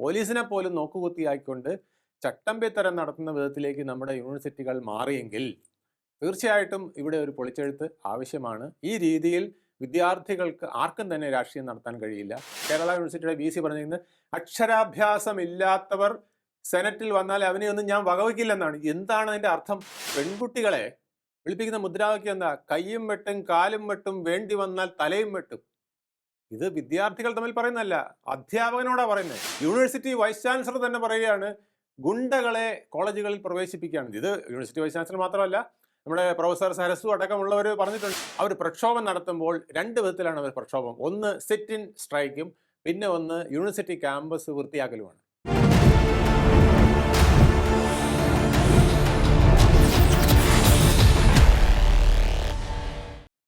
പോലീസിനെ പോലും നോക്കുകുത്തിയായിക്കൊണ്ട് ചട്ടമ്പിത്തരം നടത്തുന്ന വിധത്തിലേക്ക് നമ്മുടെ യൂണിവേഴ്സിറ്റികൾ മാറിയെങ്കിൽ തീർച്ചയായിട്ടും ഇവിടെ ഒരു പൊളിച്ചെഴുത്ത് ആവശ്യമാണ്. ഈ രീതിയിൽ വിദ്യാർത്ഥികൾക്ക് ആർക്കും തന്നെ രാഷ്ട്രീയം നടത്താൻ കഴിയില്ല. കേരള യൂണിവേഴ്സിറ്റിയുടെ വി സി അക്ഷരാഭ്യാസം ഇല്ലാത്തവർ സെനറ്റിൽ വന്നാൽ അവനെ ഒന്നും ഞാൻ വകവയ്ക്കില്ലെന്നാണ് എന്താണ് അതിന്റെ അർത്ഥം? പെൺകുട്ടികളെ വിളിപ്പിക്കുന്ന മുദ്രാവാക്യം എന്താ? കയ്യും വെട്ടും കാലും വെട്ടും വേണ്ടി വന്നാൽ തലയും വെട്ടും. ഇത് വിദ്യാർത്ഥികൾ തമ്മിൽ പറയുന്നതല്ല അധ്യാപകനോടാ പറയുന്നത് യൂണിവേഴ്സിറ്റി വൈസ് ചാൻസലർ തന്നെ പറയുകയാണ് ഗുണ്ടകളെ കോളേജുകളിൽ പ്രവേശിപ്പിക്കുകയാണ്. ഇത് യൂണിവേഴ്സിറ്റി വൈസ് ചാൻസലർ മാത്രമല്ല നമ്മുടെ പ്രൊഫസർ സരസു അടക്കമുള്ളവർ പറഞ്ഞിട്ടുണ്ട്. അവർ പ്രക്ഷോഭം നടത്തുമ്പോൾ രണ്ട് വിധത്തിലാണ് അവർ പ്രക്ഷോഭം. ഒന്ന് സിറ്റ് ഇൻ സ്ട്രൈക്കും പിന്നെ ഒന്ന് യൂണിവേഴ്സിറ്റി ക്യാമ്പസ് വൃത്തിയാക്കലുമാണ്.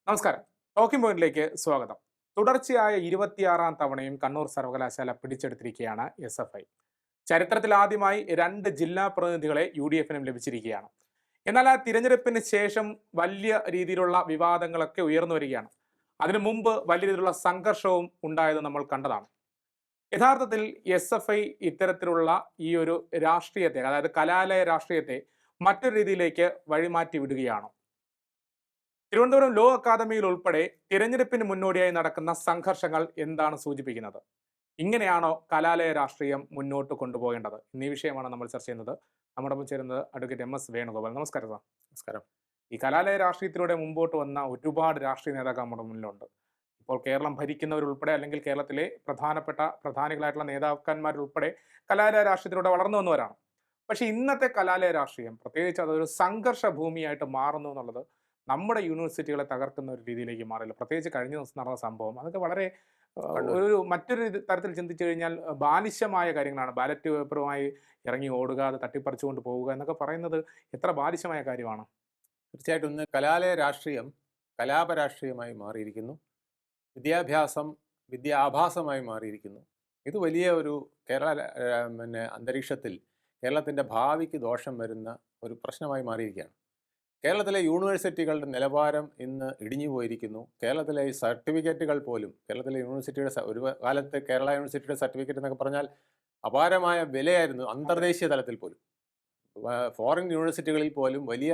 നമസ്കാരം. ടോക്കിംഗ് പോയിന്റിലേക്ക് സ്വാഗതം. തുടർച്ചയായ ഇരുപത്തിയാറാം തവണയും കണ്ണൂർ സർവകലാശാല പിടിച്ചെടുത്തിരിക്കുകയാണ് എസ് എഫ് ഐ ചരിത്രത്തിൽ ആദ്യമായി രണ്ട് ജില്ലാ പ്രതിനിധികളെ യു ഡി എഫിനും ലഭിച്ചിരിക്കുകയാണ്. എന്നാൽ ആ തിരഞ്ഞെടുപ്പിന് ശേഷം വലിയ രീതിയിലുള്ള വിവാദങ്ങളൊക്കെ ഉയർന്നു വരികയാണ്. അതിനു മുമ്പ് വലിയ രീതിയിലുള്ള സംഘർഷവും ഉണ്ടായത് നമ്മൾ കണ്ടതാണ്. യഥാർത്ഥത്തിൽ എസ് എഫ് ഐ ഇത്തരത്തിലുള്ള ഈ ഒരു രാഷ്ട്രീയത്തെ അതായത് കലാലയ രാഷ്ട്രീയത്തെ മറ്റൊരു രീതിയിലേക്ക് വഴിമാറ്റി വിടുകയാണോ. തിരുവനന്തപുരം ലോ അക്കാദമിയിൽ ഉൾപ്പെടെ തിരഞ്ഞെടുപ്പിന് മുന്നോടിയായി നടക്കുന്ന സംഘർഷങ്ങൾ എന്താണ് സൂചിപ്പിക്കുന്നത്? ഇങ്ങനെയാണോ കലാലയ രാഷ്ട്രീയം മുന്നോട്ട് കൊണ്ടുപോകേണ്ടത്? എന്നീ വിഷയമാണ് നമ്മൾ ചർച്ച ചെയ്യുന്നത്. നമ്മുടെ മുമ്പ് ചേരുന്നത് അഡ്വക്കേറ്റ് എം എസ് വേണുഗോപാൽ. നമസ്കാരം സാർ. നമസ്കാരം. ഈ കലാലയ രാഷ്ട്രീയത്തിലൂടെ മുമ്പോട്ട് വന്ന ഒരുപാട് രാഷ്ട്രീയ നേതാക്കൾ നമ്മുടെ മുന്നിലുണ്ട്. ഇപ്പോൾ കേരളം ഭരിക്കുന്നവരുൾപ്പെടെ അല്ലെങ്കിൽ കേരളത്തിലെ പ്രധാനപ്പെട്ട പ്രധാനികളായിട്ടുള്ള നേതാക്കന്മാരുൾപ്പെടെ കലാലയ രാഷ്ട്രീയത്തിലൂടെ വളർന്നു വന്നവരാണ്. പക്ഷേ ഇന്നത്തെ കലാലയ രാഷ്ട്രീയം പ്രത്യേകിച്ച് അതൊരു സംഘർഷ ഭൂമിയായിട്ട് മാറുന്നു എന്നുള്ളത് നമ്മുടെ യൂണിവേഴ്സിറ്റികളെ തകർക്കുന്ന ഒരു രീതിയിലേക്ക് മാറില്ല പ്രത്യേകിച്ച് കഴിഞ്ഞ ദിവസം നടന്ന സംഭവം. അതൊക്കെ വളരെ ഒരു മറ്റൊരു തരത്തിൽ ചിന്തിച്ചു കഴിഞ്ഞാൽ ബാലിശമായ കാര്യങ്ങളാണ്. ബാലറ്റ് പേപ്പറുമായി ഇറങ്ങി ഓടുക അത് തട്ടിപ്പറിച്ചുകൊണ്ട് പോവുക എന്നൊക്കെ പറയുന്നത് എത്ര ബാലിശമായ കാര്യമാണ്. തീർച്ചയായിട്ടും ഇന്ന് കലാലയ രാഷ്ട്രീയം കലാപരാഷ്ട്രീയമായി മാറിയിരിക്കുന്നു. വിദ്യാഭ്യാസം വിദ്യാഭാസമായി മാറിയിരിക്കുന്നു. ഇത് വലിയ ഒരു കേരള പിന്നെ അന്തരീക്ഷത്തിൽ കേരളത്തിന്റെ ഭാവിക്ക് ദോഷം വരുന്ന ഒരു പ്രശ്നമായി മാറിയിരിക്കുകയാണ്. കേരളത്തിലെ യൂണിവേഴ്സിറ്റികളുടെ നിലവാരം ഇന്ന് ഇടിഞ്ഞു പോയിരിക്കുന്നു. കേരളത്തിലെ സർട്ടിഫിക്കറ്റുകൾ പോലും കേരളത്തിലെ യൂണിവേഴ്സിറ്റിയുടെ ഒരു കാലത്ത് കേരള യൂണിവേഴ്സിറ്റിയുടെ സർട്ടിഫിക്കറ്റ് എന്നൊക്കെ പറഞ്ഞാൽ അപാരമായ വിലയായിരുന്നു അന്തർദേശീയ തലത്തിൽ പോലും. ഫോറിൻ യൂണിവേഴ്സിറ്റികളിൽ പോലും വലിയ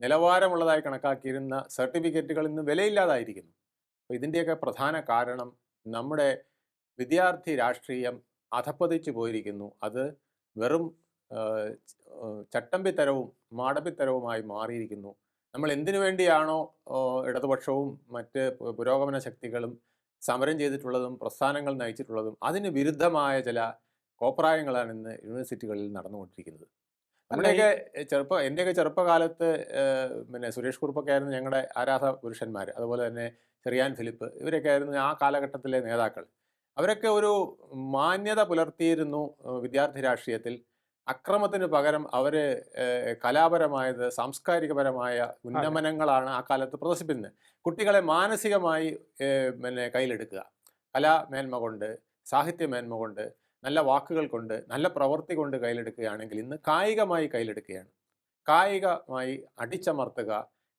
നിലവാരമുള്ളതായി കണക്കാക്കിയിരുന്ന സർട്ടിഫിക്കറ്റുകൾ ഇന്ന് വിലയില്ലാതായിരിക്കുന്നു. അപ്പോൾ ഇതിന്റെയൊക്കെ പ്രധാന കാരണം നമ്മുടെ വിദ്യാർത്ഥി രാഷ്ട്രീയം അധപ്പതിച്ചു പോയിരിക്കുന്നു. അത് വെറും ചട്ടമ്പിത്തരവും മാടമ്പിത്തരവുമായി മാറിയിരിക്കുന്നു. നമ്മൾ എന്തിനു വേണ്ടിയാണോ ഇടതുപക്ഷവും മറ്റ് പുരോഗമന ശക്തികളും സമരം ചെയ്തിട്ടുള്ളതും പ്രസ്ഥാനങ്ങൾ നയിച്ചിട്ടുള്ളതും അതിന് വിരുദ്ധമായ ചില കോപ്രായങ്ങളാണ് ഇന്ന് യൂണിവേഴ്സിറ്റികളിൽ നടന്നുകൊണ്ടിരിക്കുന്നത്. നമ്മുടെയൊക്കെ ചെറുപ്പ എന്റെയൊക്കെ ചെറുപ്പകാലത്ത് പിന്നെ സുരേഷ് കുറുപ്പൊക്കെ ആയിരുന്നു ഞങ്ങളുടെ ആരാധ പുരുഷന്മാർ അതുപോലെ തന്നെ ചെറിയാൻ ഫിലിപ്പ് ഇവരൊക്കെ ആയിരുന്നു ആ കാലഘട്ടത്തിലെ നേതാക്കൾ. അവരൊക്കെ ഒരു മാന്യത പുലർത്തിയിരുന്നു വിദ്യാർത്ഥി രാഷ്ട്രീയത്തിൽ. അക്രമത്തിന് പകരം അവർ കലാപരമായത് സാംസ്കാരികപരമായ ഉന്നമനങ്ങളാണ് ആ കാലത്ത് പ്രദർശിപ്പിക്കുന്നത്. കുട്ടികളെ മാനസികമായി പിന്നെ കയ്യിലെടുക്കുക. കലാമേന്മ കൊണ്ട് സാഹിത്യമേന്മ കൊണ്ട് നല്ല വാക്കുകൾ കൊണ്ട് നല്ല പ്രവൃത്തി കൊണ്ട് കയ്യിലെടുക്കുകയാണെങ്കിൽ ഇന്ന് കായികമായി കയ്യിലെടുക്കുകയാണ്. കായികമായി അടിച്ചമർത്തുക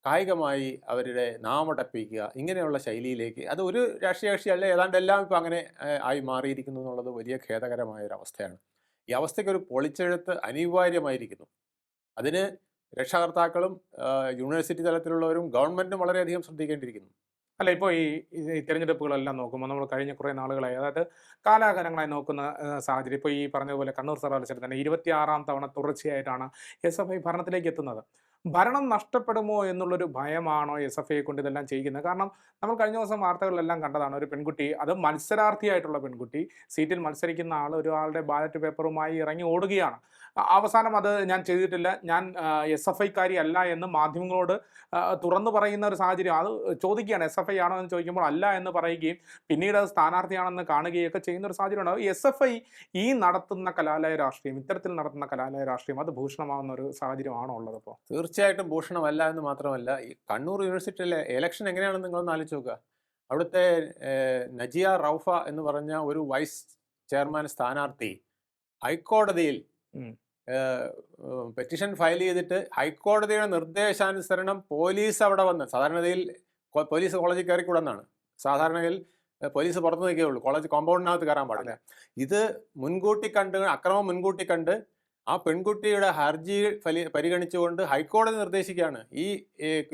കായികമായി അവരുടെ നാമടപ്പിക്കുക ഇങ്ങനെയുള്ള ശൈലിയിലേക്ക് അത് ഒരു രാഷ്ട്രീയ കക്ഷിയല്ലേ. ഏതാണ്ട് എല്ലാം ഇപ്പം അങ്ങനെ ആയി മാറിയിരിക്കുന്നു എന്നുള്ളത് വലിയ ഖേദകരമായ ഒരു അവസ്ഥയാണ് ഈ അവസ്ഥയ്ക്ക് ഒരു പൊളിച്ചെഴുത്ത് അനിവാര്യമായിരിക്കുന്നു. അതിന് രക്ഷകർത്താക്കളും യൂണിവേഴ്സിറ്റി തലത്തിലുള്ളവരും ഗവൺമെന്റും വളരെയധികം ശ്രദ്ധിക്കേണ്ടിയിരിക്കുന്നു. അല്ല ഇപ്പോൾ ഈ ഈ തിരഞ്ഞെടുപ്പുകളെല്ലാം നോക്കുമ്പോൾ നമ്മൾ കഴിഞ്ഞ കുറേ നാളുകളായി അതായത് കാലാകാലങ്ങളായി നോക്കുന്ന സാഹചര്യം. ഇപ്പോൾ ഈ പറഞ്ഞതുപോലെ കണ്ണൂർ സർവകലാശാല തന്നെ ഇരുപത്തിയാറാം തവണ തുടർച്ചയായിട്ടാണ് എസ് എഫ് ഐ ഭരണത്തിലേക്ക് എത്തുന്നത്. ഭരണം നഷ്ടപ്പെടുമോ എന്നുള്ളൊരു ഭയമാണോ എസ് എഫ് ഐയെ കൊണ്ട് ഇതെല്ലാം ചെയ്യുന്നത്? കാരണം നമ്മൾ കഴിഞ്ഞ ദിവസം വാർത്തകളിലെല്ലാം കണ്ടതാണ് ഒരു പെൺകുട്ടി അത് മത്സരാർത്ഥിയായിട്ടുള്ള പെൺകുട്ടി സീറ്റിൽ മത്സരിക്കുന്ന ആൾ ഒരാളുടെ ബാലറ്റ് പേപ്പറുമായി ഇറങ്ങി ഓടുകയാണ്. അവസാനം അത് ഞാൻ ചെയ്തിട്ടില്ല. ഞാൻ എസ് എഫ് ഐക്കാരി അല്ല എന്ന് മാധ്യമങ്ങളോട് തുറന്നു പറയുന്ന ഒരു സാഹചര്യം. അത് ചോദിക്കുകയാണ് എസ് എഫ് ഐ ആണോ എന്ന് ചോദിക്കുമ്പോൾ അല്ല എന്ന് പറയുകയും പിന്നീട് അത് സ്ഥാനാർത്ഥിയാണെന്ന് കാണുകയൊക്കെ ചെയ്യുന്ന ഒരു സാഹചര്യം ഉണ്ടാവും എസ് എഫ് ഐ ഈ നടത്തുന്ന കലാലയ രാഷ്ട്രീയം ഇത്തരത്തിൽ നടത്തുന്ന കലാലയ രാഷ്ട്രീയം അത് ഭൂഷണമാവുന്ന ഒരു സാഹചര്യമാണോ ഉള്ളത് ഇപ്പോൾ തീർച്ചയായിട്ടും ഭൂഷണമല്ല എന്ന് മാത്രമല്ല ഈ കണ്ണൂർ യൂണിവേഴ്സിറ്റിയിലെ ഇലക്ഷൻ എങ്ങനെയാണെന്ന് നിങ്ങളൊന്ന് ആലോചിച്ച് നോക്കുക. അവിടുത്തെ നജിയ റൌഫ എന്ന് പറഞ്ഞ ഒരു വൈസ് ചെയർമാൻ സ്ഥാനാർത്ഥി ഹൈക്കോടതിയിൽ. പെറ്റിഷൻ ഫയൽ ചെയ്തിട്ട് ഹൈക്കോടതിയുടെ നിർദ്ദേശാനുസരണം പോലീസ് അവിടെ വന്ന് സാധാരണഗതിയിൽ പോലീസ് കോളേജിൽ കയറിക്കൂടെന്നാണ്. സാധാരണയിൽ പോലീസ് പുറത്ത് നിൽക്കേ ഉള്ളൂ കോളേജ് കോമ്പൗണ്ടിനകത്ത് കയറാൻ പാടില്ല. ഇത് മുൻകൂട്ടി കണ്ട് അക്രമം മുൻകൂട്ടി കണ്ട് ആ പെൺകുട്ടിയുടെ ഹർജി ഫലി പരിഗണിച്ചുകൊണ്ട് ഹൈക്കോടതി നിർദ്ദേശിക്കുകയാണ്. ഈ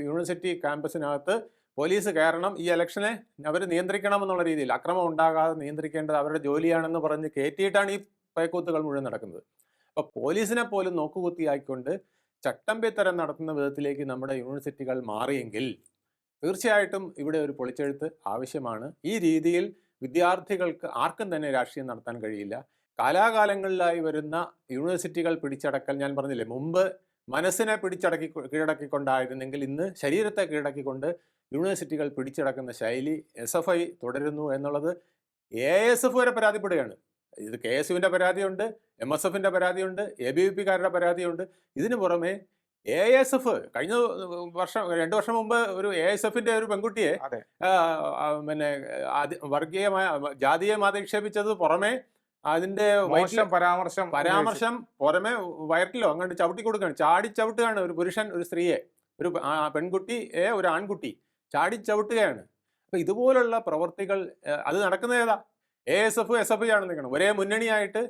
യൂണിവേഴ്സിറ്റി ക്യാമ്പസിനകത്ത് പോലീസ് കയറണം ഈ ഇലക്ഷനെ അവർ നിയന്ത്രിക്കണം എന്നുള്ള രീതിയിൽ അക്രമം ഉണ്ടാകാതെ നിയന്ത്രിക്കേണ്ടത് അവരുടെ ജോലിയാണെന്ന് പറഞ്ഞ് കയറ്റിയിട്ടാണ് ഈ പയക്കൂത്തുകൾ മുഴുവൻ നടക്കുന്നത്. അപ്പോൾ പോലീസിനെ പോലും നോക്കുകുത്തിയായിക്കൊണ്ട് ചട്ടമ്പിത്തരം നടത്തുന്ന വിധത്തിലേക്ക് നമ്മുടെ യൂണിവേഴ്സിറ്റികൾ മാറിയെങ്കിൽ തീർച്ചയായിട്ടും ഇവിടെ ഒരു പൊളിച്ചെഴുത്ത് ആവശ്യമാണ്. ഈ രീതിയിൽ വിദ്യാർത്ഥികൾക്ക് ആർക്കും തന്നെ രാഷ്ട്രീയം നടത്താൻ കഴിയില്ല. കാലാകാലങ്ങളിലായി വരുന്ന യൂണിവേഴ്സിറ്റികൾ പിടിച്ചടക്കൽ ഞാൻ പറഞ്ഞില്ലേ മുമ്പ് മനസ്സിനെ പിടിച്ചടക്കി കീഴടക്കിക്കൊണ്ടായിരുന്നെങ്കിൽ ഇന്ന് ശരീരത്തെ കീഴടക്കിക്കൊണ്ട് യൂണിവേഴ്സിറ്റികൾ പിടിച്ചടക്കുന്ന ശൈലി എസ് എഫ് ഐ തുടരുന്നു എന്നുള്ളത് എ എസ് എഫ് വരെ പരാതിപ്പെടുകയാണ്. ഇത് കെ എസ് യുവിന്റെ പരാതിയുണ്ട് എം എസ് എഫിന്റെ പരാതിയുണ്ട് എ ബി വി പിക്കാരുടെ പരാതിയുണ്ട്. ഇതിനു പുറമെ എ എസ് എഫ് കഴിഞ്ഞ വർഷം രണ്ടു വർഷം മുമ്പ് ഒരു എ എസ് എഫിന്റെ ഒരു പെൺകുട്ടിയെ പിന്നെ വർഗീയമായ ജാതീയം അധിക്ഷേപിച്ചത് പുറമെ അതിന്റെ പരാമർശം പരാമർശം പുറമെ വയറ്റിലോ അങ്ങോട്ട് ചവിട്ടി കൊടുക്കുകയാണ്. ചാടി ചവിട്ടുകയാണ് ഒരു പുരുഷൻ ഒരു സ്ത്രീയെ ഒരു പെൺകുട്ടിയെ ഒരു ആൺകുട്ടി ചാടി ചവിട്ടുകയാണ്. അപ്പൊ ഇതുപോലുള്ള പ്രവൃത്തികൾ അത് നടക്കുന്ന ഏതാ? A S F S F ആണ് നിൽക്കണം ഒരേ മുന്നണിയായിട്ട്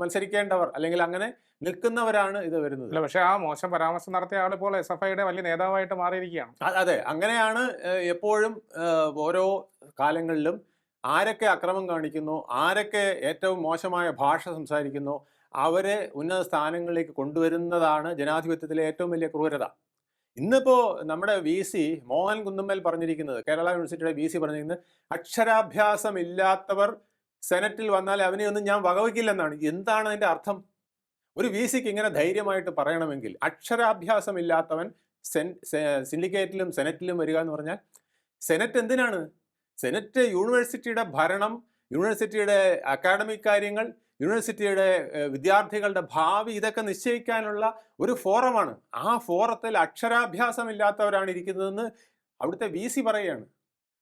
മത്സരിക്കേണ്ടവർ അല്ലെങ്കിൽ അങ്ങനെ നിൽക്കുന്നവരാണ് ഇത് വരുന്നത്. അല്ല പക്ഷേ ആ മോശം പരാമർശം നടത്തിയ ആൾ ഇപ്പോൾ എസ് എഫ് ഐയുടെ വലിയ നേതാവായിട്ട് മാറിയിരിക്കുകയാണ്. അതെ. അങ്ങനെയാണ് എപ്പോഴും ഓരോ കാലങ്ങളിലും ആരൊക്കെ അക്രമം കാണിക്കുന്നു ആരൊക്കെ ഏറ്റവും മോശമായ ഭാഷ സംസാരിക്കുന്നു അവരെ ഉന്നത സ്ഥാനങ്ങളിലേക്ക് കൊണ്ടുവരുന്നതാണ് ജനാധിപത്യത്തിലെ ഏറ്റവും വലിയ ക്രൂരത. ഇന്നിപ്പോ നമ്മുടെ വി സി മോഹൻ കുന്നുമ്മൽ പറഞ്ഞിരിക്കുന്നത് കേരള യൂണിവേഴ്സിറ്റിയുടെ വി സി പറഞ്ഞിരിക്കുന്നത് അക്ഷരാഭ്യാസം ഇല്ലാത്തവർ സെനറ്റിൽ വന്നാൽ അവനെ ഒന്നും ഞാൻ വകവയ്ക്കില്ലെന്നാണ് എന്താണ് അതിന്റെ അർത്ഥം? ഒരു വി സിക്ക് ഇങ്ങനെ ധൈര്യമായിട്ട് പറയണമെങ്കിൽ അക്ഷരാഭ്യാസം ഇല്ലാത്തവൻ സെൻ സിൻഡിക്കേറ്റിലും സെനറ്റിലും വരിക എന്ന് പറഞ്ഞാൽ സെനറ്റ് എന്തിനാണ്? സെനറ്റ് യൂണിവേഴ്സിറ്റിയുടെ ഭരണം യൂണിവേഴ്സിറ്റിയുടെ അക്കാഡമിക് കാര്യങ്ങൾ യൂണിവേഴ്സിറ്റിയുടെ വിദ്യാർത്ഥികളുടെ ഭാവി ഇതൊക്കെ നിശ്ചയിക്കാനുള്ള ഒരു ഫോറമാണ്. ആ ഫോറത്തിൽ അക്ഷരാഭ്യാസം ഇല്ലാത്തവരാണ് ഇരിക്കുന്നതെന്ന് അവിടുത്തെ വി സി പറയുകയാണ്.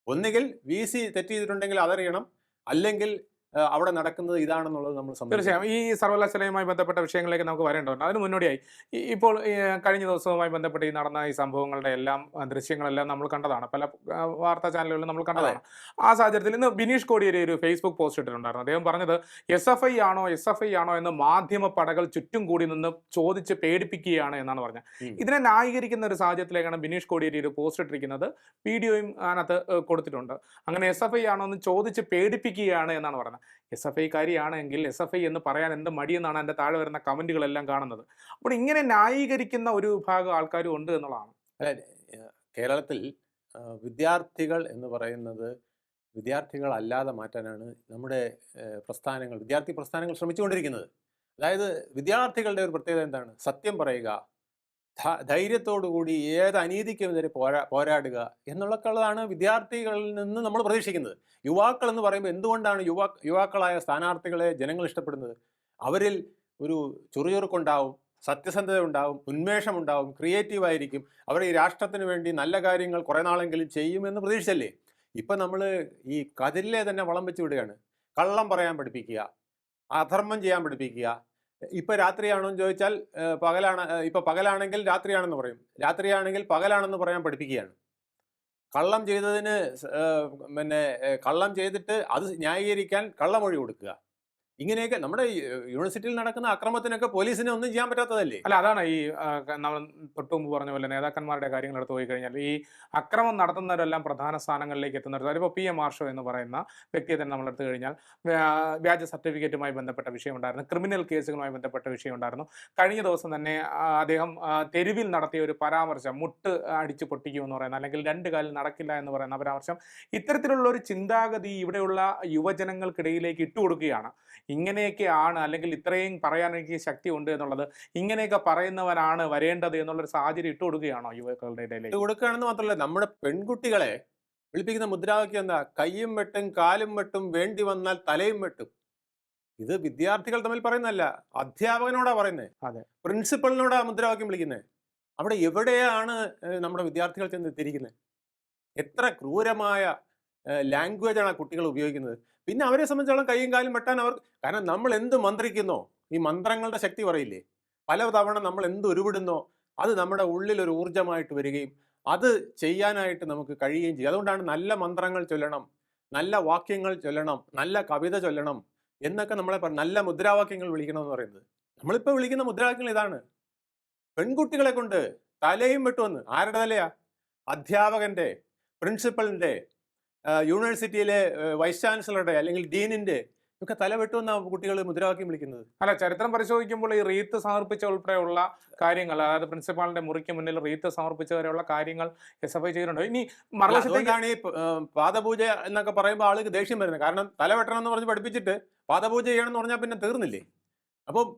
ഒന്നുകിൽ വി സി തെറ്റ് ചെയ്തിട്ടുണ്ടെങ്കിൽ അതറിയണം. അല്ലെങ്കിൽ അവിടെ നടക്കുന്നത് ഇതാണെന്നുള്ളത് നമ്മൾ. തീർച്ചയായും. ഈ സർവകലാശാലയുമായി ബന്ധപ്പെട്ട വിഷയങ്ങളിലേക്ക് നമുക്ക് വരേണ്ടതുണ്ട്. അതിന് മുന്നോടിയായി. ഇപ്പോൾ കഴിഞ്ഞ ദിവസവുമായി ബന്ധപ്പെട്ട് ഈ നടന്ന ഈ സംഭവങ്ങളുടെ എല്ലാം ദൃശ്യങ്ങളെല്ലാം നമ്മൾ കണ്ടതാണ്. പല വാർത്താ ചാനലുകളിലും നമ്മൾ കണ്ടതാണ്. ആ സാഹചര്യത്തിൽ ഇന്ന് ബിനീഷ് കോടിയേരി ഒരു ഫേസ്ബുക്ക് പോസ്റ്റ് ഇട്ടിട്ടുണ്ടായിരുന്നു. അദ്ദേഹം പറഞ്ഞത് എസ് എഫ് ഐ ആണോ എസ് എഫ് ഐ ആണോ എന്ന് മാധ്യമ പടകൾ ചുറ്റും കൂടി നിന്ന് ചോദിച്ച് പേടിപ്പിക്കുകയാണ് എന്നാണ് പറഞ്ഞത്. ഇതിനെ ന്യായീകരിക്കുന്ന ഒരു സാഹചര്യത്തിലേക്കാണ് ബിനീഷ് കോടിയേരി ഒരു പോസ്റ്റ് ഇട്ടിരിക്കുന്നത്. വീഡിയോയും അതിനകത്ത് കൊടുത്തിട്ടുണ്ട്. അങ്ങനെ എസ് എഫ് ഐ ആണോ എന്ന് ചോദിച്ച് പേടിപ്പിക്കുകയാണ് എന്നാണ് പറയുന്നത് എസ് എഫ് ഐക്കാരിയാണെങ്കിൽ എസ് എഫ് ഐ എന്ന് പറയാൻ എന്ത് മടിയെന്നാണ് എന്റെ താഴെ വരുന്ന കമന്റുകളെല്ലാം കാണുന്നത്. അപ്പോൾ ഇങ്ങനെ ന്യായീകരിക്കുന്ന ഒരു വിഭാഗം ആൾക്കാരും ഉണ്ട് എന്നുള്ളതാണ്. അല്ല കേരളത്തിൽ വിദ്യാർത്ഥികൾ എന്ന് പറയുന്നത് വിദ്യാർത്ഥികളല്ലാതെ മാറ്റാനാണ് നമ്മുടെ പ്രസ്ഥാനങ്ങൾ വിദ്യാർത്ഥി പ്രസ്ഥാനങ്ങൾ ശ്രമിച്ചുകൊണ്ടിരിക്കുന്നത്. അതായത് വിദ്യാർത്ഥികളുടെ ഒരു പ്രത്യേകത എന്താണ്? സത്യം പറയുക ധൈര്യത്തോടുകൂടി ഏത് അനീതിക്കുമെതിരെ പോരാ പോരാടുക എന്നുള്ളതാണ് വിദ്യാർത്ഥികളിൽ നിന്ന് നമ്മൾ പ്രതീക്ഷിക്കുന്നത്. യുവാക്കൾ എന്ന് പറയുമ്പോൾ എന്തുകൊണ്ടാണ് യുവാ യുവാക്കളായ സ്ഥാനാർത്ഥികളെ ജനങ്ങൾ ഇഷ്ടപ്പെടുന്നത്? അവരിൽ ഒരു ചുറുചുറുക്കുണ്ടാവും സത്യസന്ധത ഉണ്ടാവും ഉന്മേഷം ഉണ്ടാവും ക്രിയേറ്റീവ് ആയിരിക്കും. അവർ ഈ രാഷ്ട്രത്തിന് വേണ്ടി നല്ല കാര്യങ്ങൾ കുറേ നാളെങ്കിലും ചെയ്യുമെന്ന് പ്രതീക്ഷിച്ചല്ലേ? ഇപ്പം നമ്മൾ ഈ കതിരിലെ തന്നെ വളം വെച്ച് വിടുകയാണ്. കള്ളം പറയാൻ പഠിപ്പിക്കുക അധർമ്മം ചെയ്യാൻ പഠിപ്പിക്കുക ഇപ്പം രാത്രിയാണോന്ന് ചോദിച്ചാൽ പകലാണ് ഇപ്പം പകലാണെങ്കിൽ രാത്രിയാണെന്ന് പറയും. രാത്രിയാണെങ്കിൽ പകലാണെന്ന് പറയാൻ പഠിപ്പിക്കുകയാണ്. കള്ളം ചെയ്തതിന് പിന്നെ കള്ളം ചെയ്തിട്ട് അത് ന്യായീകരിക്കാൻ കള്ളമൊഴി കൊടുക്കുക. ഇങ്ങനെയൊക്കെ നമ്മുടെ യൂണിവേഴ്സിറ്റിയിൽ നടക്കുന്ന അക്രമത്തിനൊക്കെ പോലീസിനെ ഒന്നും ചെയ്യാൻ പറ്റാത്തതല്ലേ? അല്ല അതാണ് ഈ നമ്മൾ തൊട്ട് മുമ്പ് പറഞ്ഞ പോലെ നേതാക്കന്മാരുടെ കാര്യങ്ങൾ എടുത്തു പോയി കഴിഞ്ഞാൽ ഈ അക്രമം നടത്തുന്നവരെല്ലാം പ്രധാന സ്ഥാനങ്ങളിലേക്ക് എത്തുന്നവർ അതിപ്പോൾ പി എ മാർഷോ എന്ന് പറയുന്ന വ്യക്തിയെ തന്നെ നമ്മൾ കഴിഞ്ഞാൽ വ്യാ- വ്യാജ സർട്ടിഫിക്കറ്റുമായി ബന്ധപ്പെട്ട വിഷയമുണ്ടായിരുന്നു ക്രിമിനൽ കേസുകളുമായി ബന്ധപ്പെട്ട വിഷയമുണ്ടായിരുന്നു കഴിഞ്ഞ ദിവസം തന്നെ അദ്ദേഹം തെരുവിൽ നടത്തിയ ഒരു പരാമർശം മുട്ട് അടിച്ച് പൊട്ടിക്കുമെന്ന് പറയുന്ന അല്ലെങ്കിൽ രണ്ട് കാലിൽ നടക്കില്ല എന്ന് പറയുന്ന പരാമർശം ഇത്തരത്തിലുള്ള ഒരു ചിന്താഗതി ഇവിടെയുള്ള യുവജനങ്ങൾക്കിടയിലേക്ക് ഇട്ടുകൊടുക്കുകയാണ്. ഇങ്ങനെയൊക്കെയാണ് അല്ലെങ്കിൽ ഇത്രയും പറയാൻ എനിക്ക് ശക്തി ഉണ്ട് എന്നുള്ളത്. ഇങ്ങനെയൊക്കെ പറയുന്നവനാണ് വരേണ്ടത് എന്നുള്ളൊരു സാഹചര്യം ഇട്ട് കൊടുക്കുകയാണോ യുവാക്കളുടെ ഇടയിൽ ഇട്ട് കൊടുക്കുകയാണെന്ന് മാത്രമല്ല നമ്മുടെ പെൺകുട്ടികളെ വിളിപ്പിക്കുന്ന മുദ്രാവാക്യം എന്താ? കയ്യും വെട്ടും കാലും വെട്ടും വേണ്ടി വന്നാൽ തലയും വെട്ടും. ഇത് വിദ്യാർത്ഥികൾ തമ്മിൽ പറയുന്നതല്ല അധ്യാപകനോടാ പറയുന്നത് അതെ. പ്രിൻസിപ്പളിനോടാ മുദ്രാവാക്യം വിളിക്കുന്നത് അവിടെ എവിടെയാണ് നമ്മുടെ വിദ്യാർത്ഥികൾ ചെന്ന് എത്തിയിരിക്കുന്നത് എത്ര ക്രൂരമായ ലാംഗ്വേജാണ് ആണ് ആ കുട്ടികൾ ഉപയോഗിക്കുന്നത്. പിന്നെ അവരെ സംബന്ധിച്ചോളം കൈയും കാലും വെട്ടാൻ അവർ കാരണം നമ്മൾ എന്ത് മന്ത്രിക്കുന്നോ ഈ മന്ത്രങ്ങളുടെ ശക്തി പറയില്ലേ? പല തവണ നമ്മൾ എന്ത് ഉരുവിടുന്നോ അത് നമ്മുടെ ഉള്ളിൽ ഒരു ഊർജമായിട്ട് വരികയും അത് ചെയ്യാനായിട്ട് നമുക്ക് കഴിയുകയും ചെയ്യും. അതുകൊണ്ടാണ് നല്ല മന്ത്രങ്ങൾ ചൊല്ലണം നല്ല വാക്യങ്ങൾ ചൊല്ലണം നല്ല കവിത ചൊല്ലണം എന്നൊക്കെ നമ്മളെ നല്ല മുദ്രാവാക്യങ്ങൾ വിളിക്കണം എന്ന് പറയുന്നത്. നമ്മളിപ്പോൾ വിളിക്കുന്ന മുദ്രാവാക്യങ്ങൾ ഇതാണ് പെൺകുട്ടികളെ കൊണ്ട് തലയും വെട്ടുമെന്ന്. ആരുടെ തലയാ? അധ്യാപകന്റെ പ്രിൻസിപ്പലിന്റെ യൂണിവേഴ്സിറ്റിയിലെ വൈസ് ചാൻസലറുടെ അല്ലെങ്കിൽ ഡീനിന്റെ ഒക്കെ തല വെട്ടുമെന്നാണ് കുട്ടികൾ മുദ്രാവാക്യം വിളിക്കുന്നത്. അല്ല ചരിത്രം പരിശോധിക്കുമ്പോൾ ഈ റീത്ത് സമർപ്പിച്ച ഉൾപ്പെടെയുള്ള കാര്യങ്ങൾ അതായത് പ്രിൻസിപ്പാളിന്റെ മുറിക്ക് മുന്നിൽ റീത്ത് സമർപ്പിച്ചവരെയുള്ള കാര്യങ്ങൾ എസ് എഫ് ഐ ചെയ്തിട്ടുണ്ട്. ഇനി അല്ല, മറുവശത്തേക്ക് അതുകൊണ്ടാണ് ഈ പാദപൂജ എന്നൊക്കെ പറയുമ്പോൾ ആൾക്ക് ദേഷ്യം വരുന്നത്. കാരണം തലവെട്ടണം എന്ന് പറഞ്ഞ് പഠിപ്പിച്ചിട്ട് പാദപൂജ ചെയ്യണം എന്ന് പറഞ്ഞാൽ പിന്നെ തീർന്നില്ലേ? അപ്പം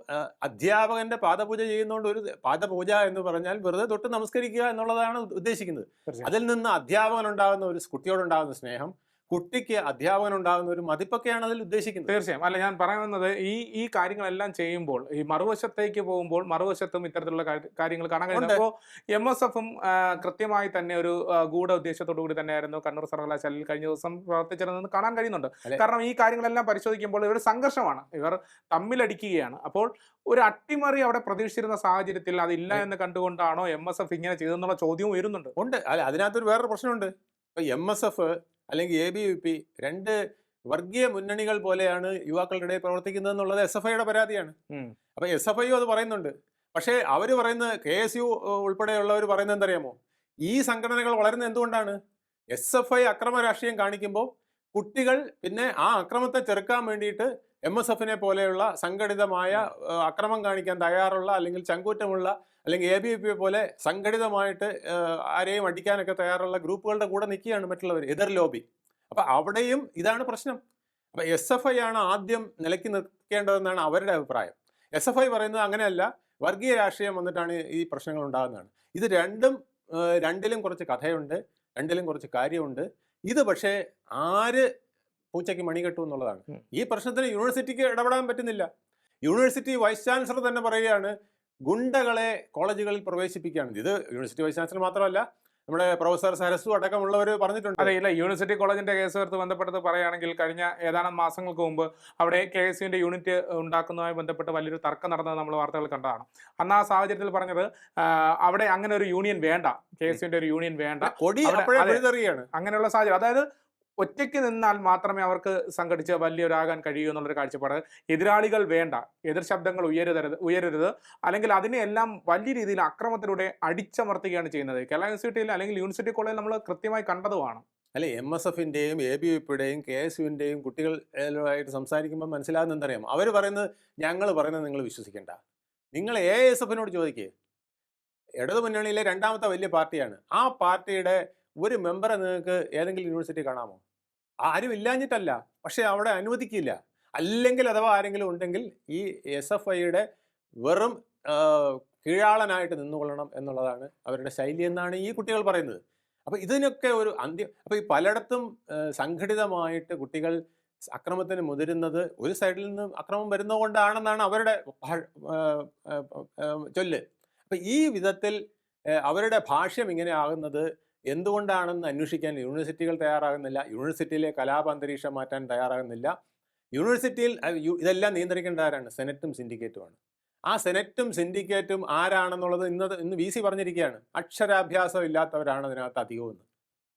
അധ്യാപകന്റെ പാദപൂജ ചെയ്യുന്നതുകൊണ്ട് ഒരു പാദപൂജ എന്ന് പറഞ്ഞാൽ വെറുതെ തൊട്ട് നമസ്കരിക്കുക എന്നുള്ളതാണ് ഉദ്ദേശിക്കുന്നത്. അതിൽ നിന്ന് അധ്യാപകനുണ്ടാകുന്ന ഒരു കുട്ടിയോടുണ്ടാകുന്ന സ്നേഹം കുട്ടിക്ക് അധ്യാപകൻ ഉണ്ടാകുന്ന ഒരു മതിപ്പൊക്കെയാണ് അതിൽ ഉദ്ദേശിക്കുന്നത്. തീർച്ചയായും. അല്ല ഞാൻ പറയുന്നത് ഈ ഈ കാര്യങ്ങളെല്ലാം ചെയ്യുമ്പോൾ ഈ മറുവശത്തേക്ക് പോകുമ്പോൾ മറുവശത്തും ഇത്തരത്തിലുള്ള കാര്യങ്ങൾ കാണാൻ കഴിയുന്നു അപ്പോൾ എം എസ് എഫും കൃത്യമായി തന്നെ ഒരു ഗൂഢ ഉദ്ദേശത്തോടു കൂടി തന്നെയായിരുന്നു കണ്ണൂർ സർവകലാശാലയിൽ കഴിഞ്ഞ ദിവസം പ്രവർത്തിച്ചിരുന്നത് കാണാൻ കഴിയുന്നുണ്ട്. കാരണം ഈ കാര്യങ്ങളെല്ലാം പരിശോധിക്കുമ്പോൾ ഇവർ സംഘർഷമാണ്. ഇവർ തമ്മിലടിക്കുകയാണ്. അപ്പോൾ ഒരു അട്ടിമറി അവിടെ പ്രതീക്ഷിച്ചിരുന്ന സാഹചര്യത്തിൽ അതില്ല എന്ന് കണ്ടുകൊണ്ടാണോ എം എസ് എഫ് ഇങ്ങനെ ചെയ്തെന്നുള്ള ചോദ്യവും വരുന്നുണ്ട് ഉണ്ട്. അല്ല അതിനകത്തൊരു വേറൊരു പ്രശ്നമുണ്ട്. ഇപ്പൊ എം എസ് എഫ് അല്ലെങ്കിൽ എ ബി വി പി രണ്ട് വർഗീയ മുന്നണികൾ പോലെയാണ് യുവാക്കളുടെ ഇടയിൽ പ്രവർത്തിക്കുന്നത് എന്നുള്ളത് എസ് എഫ് ഐയുടെ പരാതിയാണ്. അപ്പൊ എസ് എഫ് ഐ അത് പറയുന്നുണ്ട്. പക്ഷേ അവർ പറയുന്ന കെ എസ് യു ഉൾപ്പെടെയുള്ളവർ പറയുന്നത് എന്തറിയാമോ ഈ സംഘടനകൾ വളരുന്നത് എന്തുകൊണ്ടാണ്? എസ് എഫ് ഐ അക്രമ രാഷ്ട്രീയം കാണിക്കുമ്പോൾ കുട്ടികൾ പിന്നെ ആ അക്രമത്തെ ചെറുക്കാൻ വേണ്ടിയിട്ട് എം എസ് എഫിനെ പോലെയുള്ള സംഘടിതമായ അക്രമം കാണിക്കാൻ തയ്യാറുള്ള അല്ലെങ്കിൽ ചങ്കൂറ്റമുള്ള അല്ലെങ്കിൽ എ ബി വി പി പോലെ സംഘടിതമായിട്ട് ആരെയും അടിക്കാനൊക്കെ തയ്യാറുള്ള ഗ്രൂപ്പുകളുടെ കൂടെ നിൽക്കുകയാണ് മറ്റുള്ളവർ എതിർ ലോബി. അപ്പൊ അവിടെയും ഇതാണ് പ്രശ്നം. അപ്പൊ എസ് എഫ് ഐ ആണ് ആദ്യം നിലയ്ക്ക് നിൽക്കേണ്ടതെന്നാണ് അവരുടെ അഭിപ്രായം. എസ് എഫ് ഐ പറയുന്നത് അങ്ങനെയല്ല വർഗീയ രാഷ്ട്രീയം വന്നിട്ടാണ് ഈ പ്രശ്നങ്ങൾ ഉണ്ടാകുന്നതാണ്. ഇത് രണ്ടും രണ്ടിലും കുറച്ച് കഥയുണ്ട് രണ്ടിലും കുറച്ച് കാര്യമുണ്ട്. ഇത് പക്ഷേ ആര് പൂച്ചയ്ക്ക് മണി കെട്ടു എന്നുള്ളതാണ്. ഈ പ്രശ്നത്തിന് യൂണിവേഴ്സിറ്റിക്ക് ഇടപെടാൻ പറ്റുന്നില്ല. യൂണിവേഴ്സിറ്റി വൈസ് ചാൻസലർ തന്നെ പറയുകയാണ് ഗുണ്ടകളെ കോളേജുകളിൽ പ്രവേശിപ്പിക്കുകയാണ്. ഇത് യൂണിവേഴ്സിറ്റി വൈസ് ചാൻസലർ മാത്രമല്ല നമ്മുടെ പ്രൊഫസർ സരസു അടക്കമുള്ളവർ പറഞ്ഞിട്ടുണ്ട്. അതെ ഇല്ല യൂണിവേഴ്സിറ്റി കോളേജിന്റെ കേസുമായിട്ട് ബന്ധപ്പെട്ടത് പറയുകയാണെങ്കിൽ കഴിഞ്ഞ ഏതാനും മാസങ്ങൾക്ക് മുമ്പ് അവിടെ കെ എസ് യുവിന്റെ യൂണിറ്റ് ഉണ്ടാക്കുന്നതുമായി ബന്ധപ്പെട്ട് വലിയൊരു തർക്കം നടന്നത് നമ്മൾ വാർത്തകൾ കണ്ടതാണ്. അന്ന് ആ സാഹചര്യത്തിൽ പറഞ്ഞത് അവിടെ അങ്ങനെ ഒരു യൂണിയൻ വേണ്ട. കെ എസ് യുവിന്റെ ഒരു യൂണിയൻ വേണ്ട. അങ്ങനെയുള്ള സാഹചര്യം. അതായത് ഒറ്റയ്ക്ക് നിന്നാൽ മാത്രമേ അവർക്ക് സംഘടിച്ച് വലിയൊരാകാൻ കഴിയൂ എന്നുള്ളൊരു കാഴ്ചപ്പാട്. എതിരാളികൾ വേണ്ട. എതിർ ശബ്ദങ്ങൾ ഉയരരുത് ഉയരരുത് അല്ലെങ്കിൽ അതിനെല്ലാം വലിയ രീതിയിൽ അക്രമത്തിലൂടെ അടിച്ചമർത്തുകയാണ് ചെയ്യുന്നത്. കേരള യൂണിവേഴ്സിറ്റിയിൽ അല്ലെങ്കിൽ യൂണിവേഴ്സിറ്റി കോളേജിൽ നമ്മൾ കൃത്യമായി കണ്ടതുമാണ് അല്ലെ എം എസ് എഫിന്റെയും എ ബി വിപ്പിയുടെയും കെ എസ് യുവിന്റെയും കുട്ടികളുമായിട്ട് സംസാരിക്കുമ്പോൾ മനസ്സിലാകുന്ന എന്തറിയാം? അവർ പറയുന്നത് ഞങ്ങൾ പറയുന്നത് നിങ്ങൾ വിശ്വസിക്കേണ്ട. നിങ്ങൾ എ എസ് എഫിനോട് ചോദിക്കുക ഇടതു മുന്നണിയിലെ രണ്ടാമത്തെ വലിയ പാർട്ടിയാണ്. ആ പാർട്ടിയുടെ ഒരു മെമ്പറെ നിങ്ങൾക്ക് ഏതെങ്കിലും യൂണിവേഴ്സിറ്റി കാണാമോ? ആരും ഇല്ലാഞ്ഞിട്ടല്ല. പക്ഷെ അവിടെ അനുവദിക്കില്ല. അല്ലെങ്കിൽ അഥവാ ആരെങ്കിലും ഉണ്ടെങ്കിൽ ഈ എസ് എഫ് ഐയുടെ വെറും കീഴാളനായിട്ട് നിന്നുകൊള്ളണം എന്നുള്ളതാണ് അവരുടെ ശൈലി എന്നാണ് ഈ കുട്ടികൾ പറയുന്നത്. അപ്പോൾ ഇതിനൊക്കെ ഒരു അന്ത്യം അപ്പോൾ ഈ പലയിടത്തും സംഘടിതമായിട്ട് കുട്ടികൾ അക്രമത്തിന് മുതിരുന്നത് ഒരു സൈഡിൽ നിന്ന് അക്രമം വരുന്നതുകൊണ്ടാണെന്നാണ് അവരുടെ ചൊല്ല്. അപ്പം ഈ വിധത്തിൽ അവരുടെ ഭാഷ്യം ഇങ്ങനെ ആകുന്നത് എന്തുകൊണ്ടാണെന്ന് അന്വേഷിക്കാൻ യൂണിവേഴ്സിറ്റികൾ തയ്യാറാകുന്നില്ല യൂണിവേഴ്സിറ്റിയിലെ കലാപാന്തരീക്ഷം മാറ്റാൻ തയ്യാറാകുന്നില്ല. യൂണിവേഴ്സിറ്റിയിൽ ഇതെല്ലാം നിയന്ത്രിക്കേണ്ട ആരാണ്? സെനറ്റും സിൻഡിക്കേറ്റുമാണ് ആ സെനറ്റും സിൻഡിക്കേറ്റും ആരാണെന്നുള്ളത് ഇന്ന് ഇന്ന് വി സി പറഞ്ഞിരിക്കുകയാണ്. അക്ഷരാഭ്യാസം ഇല്ലാത്തവരാണ് അതിനകത്ത് അധികവും എന്ന്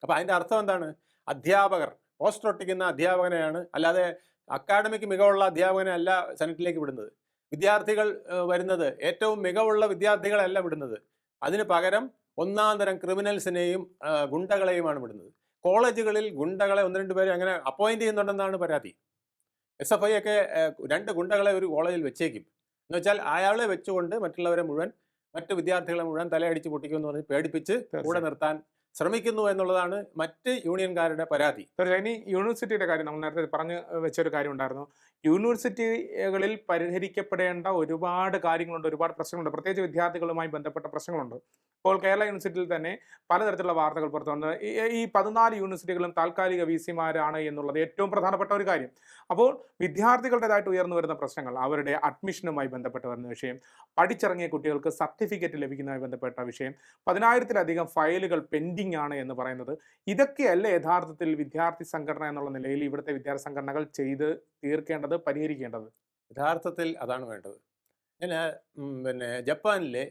അപ്പം അതിന്റെ അർത്ഥം എന്താണ്? അധ്യാപകർ പോസ്റ്റർ ഒട്ടിക്കുന്ന അധ്യാപകനെയാണ് അല്ലാതെ അക്കാഡമിക് മികവുള്ള അധ്യാപകനെ അല്ല സെനറ്റിലേക്ക് വിടുന്നത്. വിദ്യാർത്ഥികൾ വരുന്നത് ഏറ്റവും മികവുള്ള വിദ്യാർത്ഥികളല്ല വിടുന്നത്. അതിന് പകരം ഒന്നാം തരം ക്രിമിനൽസിനെയും ഗുണ്ടകളെയുമാണ് വിടുന്നത്. കോളേജുകളിൽ ഗുണ്ടകളെ ഒന്ന് രണ്ട് പേരെ അങ്ങനെ അപ്പോയിന്റ് ചെയ്യുന്നുണ്ടെന്നാണ് പരാതി. എസ് എഫ് ഐ ഒക്കെ രണ്ട് ഗുണ്ടകളെ ഒരു കോളേജിൽ വെച്ചേക്കും. എന്ന് വെച്ചാൽ അയാളെ വെച്ചുകൊണ്ട് മറ്റുള്ളവരെ മുഴുവൻ മറ്റു വിദ്യാർത്ഥികളെ മുഴുവൻ തലയടിച്ച് പൊട്ടിക്കുമെന്ന് പറഞ്ഞ് പേടിപ്പിച്ച് കൂടെ നിർത്താൻ ശ്രമിക്കുന്നു എന്നുള്ളതാണ് മറ്റ് യൂണിയൻകാരുടെ പരാതി. തീർച്ചയായും ഇനി യൂണിവേഴ്സിറ്റിയുടെ കാര്യം നമ്മൾ നേരത്തെ പറഞ്ഞു വെച്ചൊരു കാര്യം ഉണ്ടായിരുന്നു യൂണിവേഴ്സിറ്റികളിൽ പരിഹരിക്കപ്പെടേണ്ട ഒരുപാട് കാര്യങ്ങളുണ്ട് ഒരുപാട് പ്രശ്നങ്ങളുണ്ട്. പ്രത്യേകിച്ച് വിദ്യാർത്ഥികളുമായി ബന്ധപ്പെട്ട പ്രശ്നങ്ങളുണ്ട്. ഇപ്പോൾ കേരള യൂണിവേഴ്സിറ്റിയിൽ തന്നെ പലതരത്തിലുള്ള വാർത്തകൾ പുറത്തു വന്നത് ഈ പതിനാല് യൂണിവേഴ്സിറ്റികളും താൽക്കാലിക വി സിമാരാണ് എന്നുള്ളത് ഏറ്റവും പ്രധാനപ്പെട്ട ഒരു കാര്യം. അപ്പോൾ വിദ്യാർത്ഥികളുടേതായിട്ട് ഉയർന്നു വരുന്ന പ്രശ്നങ്ങൾ അവരുടെ അഡ്മിഷനുമായി ബന്ധപ്പെട്ട് വരുന്ന വിഷയം പഠിച്ചിറങ്ങിയ കുട്ടികൾക്ക് സർട്ടിഫിക്കറ്റ് ലഭിക്കുന്നതുമായി ബന്ധപ്പെട്ട വിഷയം പതിനായിരത്തിലധികം ഫയലുകൾ പെൻഡിംഗ് ആണ് എന്ന് പറയുന്നത്. ഇതൊക്കെയല്ല യഥാർത്ഥത്തിൽ വിദ്യാർത്ഥി സംഘടന എന്നുള്ള നിലയിൽ ഇവിടുത്തെ വിദ്യാർത്ഥി സംഘടനകൾ ചെയ്ത് തീർക്കേണ്ടത് പരിഹരിക്കേണ്ടത്? യഥാർത്ഥത്തിൽ അതാണ് വേണ്ടത്. ഞാൻ പിന്നെ ജപ്പാനിലെ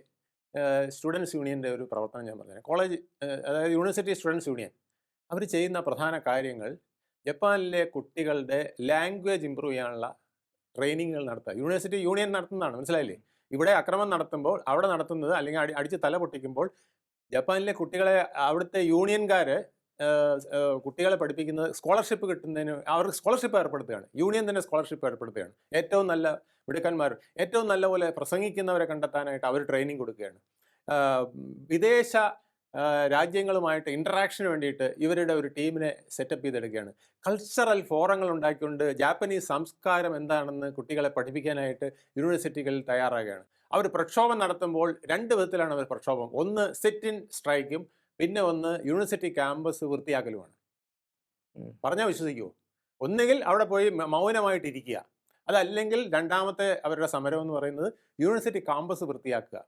സ്റ്റുഡൻസ് യൂണിയന്റെ ഒരു പ്രവർത്തനം ഞാൻ പറഞ്ഞു കോളേജ് അതായത് യൂണിവേഴ്സിറ്റി സ്റ്റുഡൻസ് യൂണിയൻ. അവർ ചെയ്യുന്ന പ്രധാന കാര്യങ്ങൾ ജപ്പാനിലെ കുട്ടികളുടെ ലാംഗ്വേജ് ഇമ്പ്രൂവ് ചെയ്യാനുള്ള ട്രെയിനിങ്ങുകൾ നടത്തുക. യൂണിവേഴ്സിറ്റി യൂണിയൻ നടത്തുന്നതാണ് മനസ്സിലായില്ലേ? ഇവിടെ അക്രമം നടത്തുമ്പോൾ അവിടെ നടത്തുന്നത് അല്ലെങ്കിൽ അടി അടിച്ച് തല പൊട്ടിക്കുമ്പോൾ ജപ്പാനിലെ കുട്ടികളെ അവിടുത്തെ യൂണിയൻകാർ കുട്ടികളെ പഠിപ്പിക്കുന്നത് സ്കോളർഷിപ്പ് കിട്ടുന്നതിന് അവർക്ക് സ്കോളർഷിപ്പ് ഏർപ്പെടുത്തുകയാണ്. യൂണിയൻ തന്നെ സ്കോളർഷിപ്പ് ഏർപ്പെടുത്തുകയാണ്. ഏറ്റവും നല്ല മിടുക്കന്മാർ ഏറ്റവും നല്ല പോലെ പ്രസംഗിക്കുന്നവരെ കണ്ടെത്താനായിട്ട് അവർ ട്രെയിനിങ് കൊടുക്കുകയാണ്. വിദേശ രാജ്യങ്ങളുമായിട്ട് ഇൻട്രാക്ഷന് വേണ്ടിയിട്ട് ഇവരുടെ ഒരു ടീമിനെ സെറ്റപ്പ് ചെയ്തെടുക്കുകയാണ്. കൾച്ചറൽ ഫോറങ്ങൾ ഉണ്ടാക്കിക്കൊണ്ട് ജാപ്പനീസ് സംസ്കാരം എന്താണെന്ന് കുട്ടികളെ പഠിപ്പിക്കാനായിട്ട് യൂണിവേഴ്സിറ്റികളിൽ തയ്യാറാകുകയാണ്. അവർ പ്രക്ഷോഭം നടത്തുമ്പോൾ രണ്ട് വിധത്തിലാണ് അവർ പ്രക്ഷോഭം. ഒന്ന് സിറ്റ് ഇൻ സ്ട്രൈക്കും പിന്നെ ഒന്ന് യൂണിവേഴ്സിറ്റി ക്യാമ്പസ് വൃത്തിയാക്കലുമാണ്. പറഞ്ഞാൽ വിശ്വസിക്കുമോ ഒന്നുകിൽ അവിടെ പോയി മൗനമായിട്ടിരിക്കുക. അതല്ലെങ്കിൽ രണ്ടാമത്തെ അവരുടെ സമരം എന്ന് പറയുന്നത് യൂണിവേഴ്സിറ്റി ക്യാമ്പസ് വൃത്തിയാക്കുക.